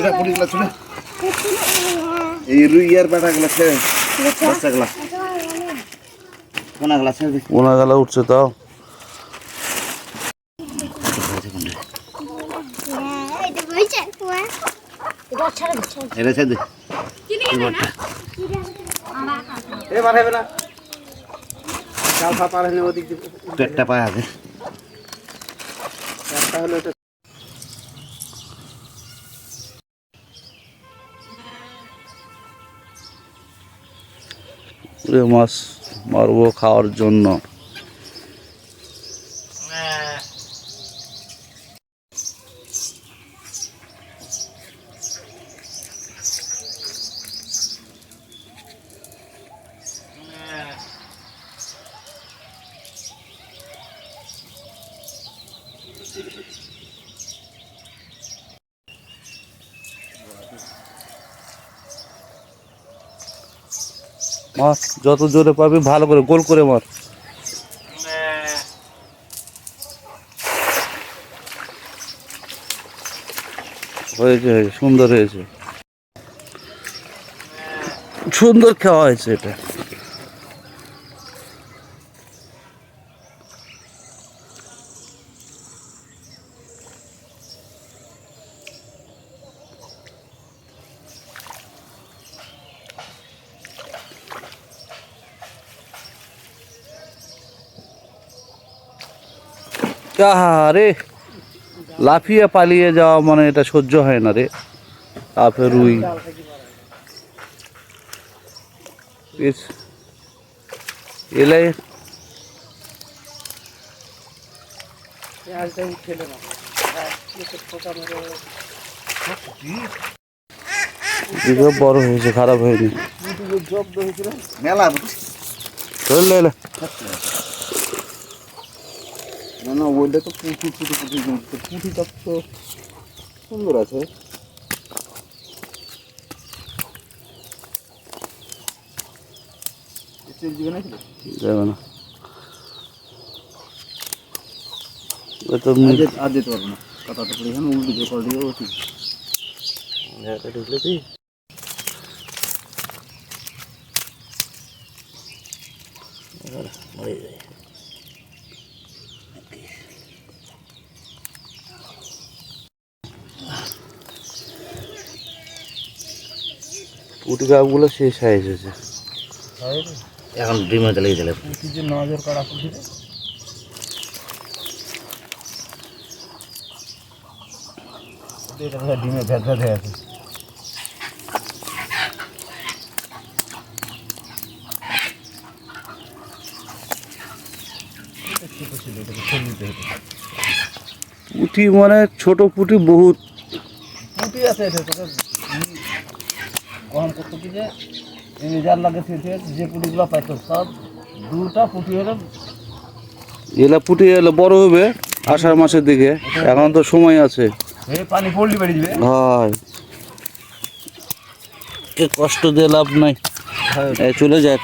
চুরা পুরিগুলা চুরা। এই রুইয়ার বেটাগুলা ছেড়ে বাচ্চাগুলা কোনাগুলা ছেড়ে দিই ওনা গেলা উঠছে তাও। এটা ছেড়ে এবার হবে না। পেটটা পায় আছে। হলো এ মাছ মারবো খাওয়ার জন্য। মাছ যত জোরে পাবি, ভালো করে গোল করে মার। হয়েছে হয়েছে, সুন্দর হয়েছে। সুন্দর খাওয়া হয়েছে এটা। রে লাফিয়ে পালিয়ে যাওয়া মানে এটা সহ্য হয় না রে। তারপরে রুই। এলাই। বড় হয়েছে খারাপ হয়নি। মেলা। না না ওইটা তো পুঁটি পুঁটি পুঁটি জমছে পুঁটিটা তো সুন্দর আছে। যাবে না। ওই তো মি- যেতে- পারব না। কথাটা পড়ে এখানে উল্টো দিয়ে করে দিয়ে ঠিক ঢুকলে তুই পুটি গাছগুলো শেষ হয়ে এসেছে। এখন ডিমে চলে গেলে। নজর করা ডিমে হয়ে আছে। পুঁটি মানে ছোট পুঁটি বহুত। পুঁটি আছে গরম করতে কি যে এই যার লাগে যে পুঁটিগুলো পাইতো সব দুটা পুঁটি হলে এলা পুঁটি এলে বড় হবে আষাঢ় মাসের দিকে। এখন তো সময় আছে। এই পানি পড়লি বেড়ে দিবে। হয়। কষ্ট দিয়ে লাভ নাই। চলে যায়